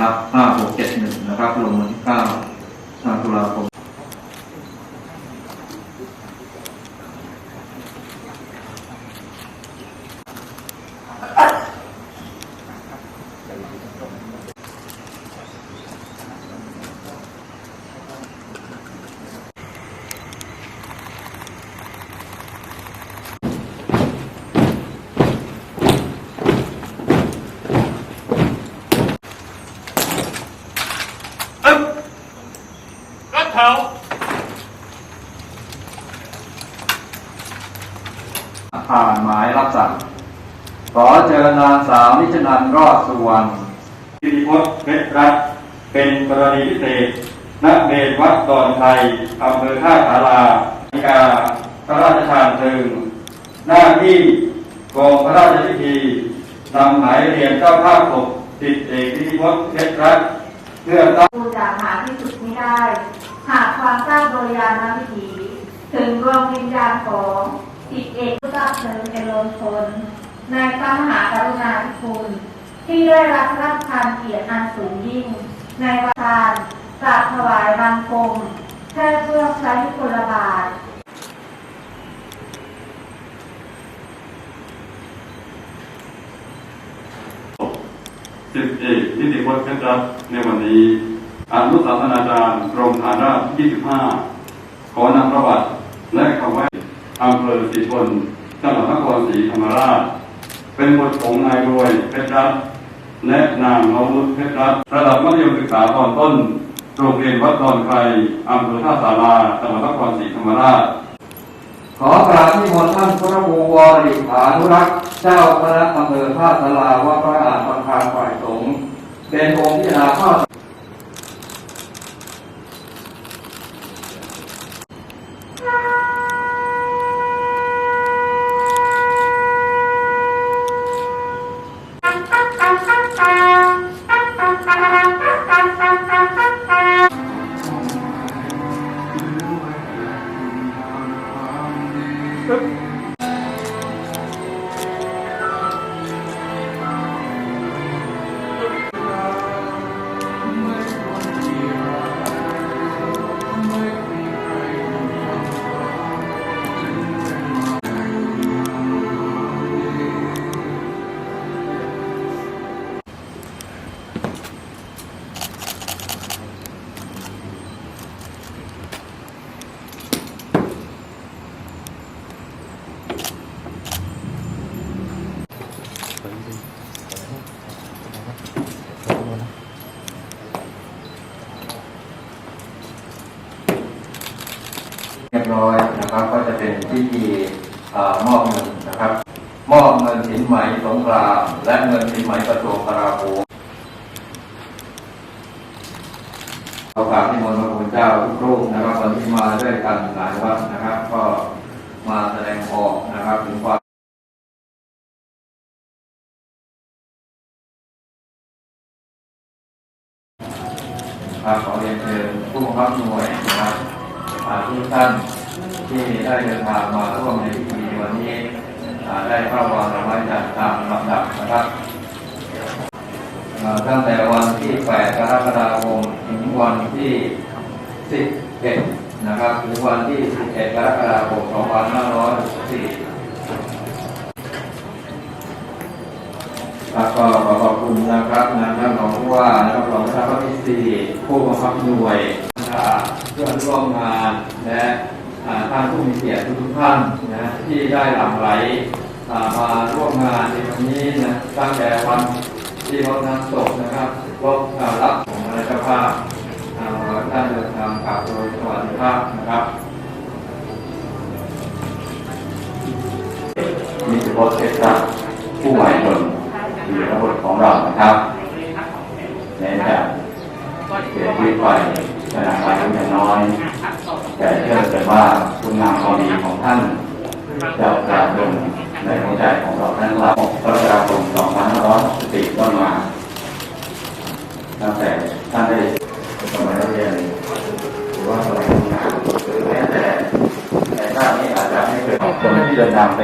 ครับ5671นะครับลงวันที่9ตุลาคม รัดแถวผ่านหมายรับสั่งขอเชิญนางสาวนิชนันท์รอดสุวรรณสิริพจน์เพชรรัตน์เป็นกรณีพิเศษณเบญวัดดอนไทยอำเภอท่าสาราธิกาพระราชทานเพลิงหน้าที่กองพระราชพิธีนำหมายเรียนเจ้าภาพศพสิทธิเอกสิริพจน์เพชรรัตน์เพื่อตั้งดูจากหาที่สุดไม่ได้ หากความทราบโดยยานวิถีถึงดวงวิญญาณของสิเอกผู้ทราบเชิญเป็นลมชนในพระมหากรุณาธิคุณ ที่ได้รับระราชทานเกียรติอันสูงยิ่ง ในวันทานกราบถวายบังคมแค่เพื่อพระยุคลบาทสิบเอกนิติพจน์เพชรรัตน์ในวันนี้ อนุสาสนาจารย์กรมฐานราบที่25 ขอนำประวัติ และคำไว้อำเภอศรีชนจังหวัดนครศรีธรรมราช เป็นบทของนายรวยเพชรรัตน์และนางนวุฒิเพชรรัตน์ระดับมัธยมศึกษาตอนต้นโรงเรียนวัดดอนไครอำเภอท่าสาราจังหวัดนครศรีธรรมราช ขอกราบนิมนต์ท่านพระครูวริฐานุรักษ์เจ้าคณะอำเภอท่าสาราวัดพระอาจประธานฝ่ายสงฆ์เป็นองค์พิจารณาข้อ เรียบร้อยนะครับก็จะเป็นพิธีเอ่อมอบเงินนะครับ มอบเงินสินไหมสงครามและเงินสินไหมกระทรวงกลาโหมเรากราบที่มนต์พระคุณเจ้าทุกรูปนะครับวันที่มาด้วยกันหลายวัดนะครับ ก็ มาแสดงออกนะครับถึงความครับขอเรียนเชิญผู้บังคับหน่วยนะครับทุกท่านที่ได้เดินทางมาร่วมในพิธีวันนี้ได้เข้าวางดอกไม้จันทร์ตามลำดับนะครับตั้งแต่วันที่ 8 กรกฎาคมถึงวันที่ 11 นะครับถึงวันที่ 11 กรกฎาคม 2564ครับก็ขอขอบคุณนะครับนะท่านรองผู้ว่านะครับรองประธานที่สี่ผู้บังคับหน่วยนะครับเพื่อนร่วมงานและท่านผู้มีเกียรติทุกท่านนะที่ได้หลั่งไหลมาร่วมงานในวันนี้นะตั้งแต่วันที่รดน้ำศพนะครับรถรับของระเจ้าภาพอ่าขอให้ท่านเดินทางกลับโดยสวัสดิ ภาพนะครับมีเฉพาะเคสจากผู้หมายชนอยู่ในบทของเรานะครับในจากเสียชีวิตไปขนาดอายุยังน้อย แต่เชื่อเลยว่าคุณงามความดีของท่านจะกลายลงในหัวใจของเราท่านเราพระราคม2564ต้นมาตั้งแต่ท่านได้ เดินทางไป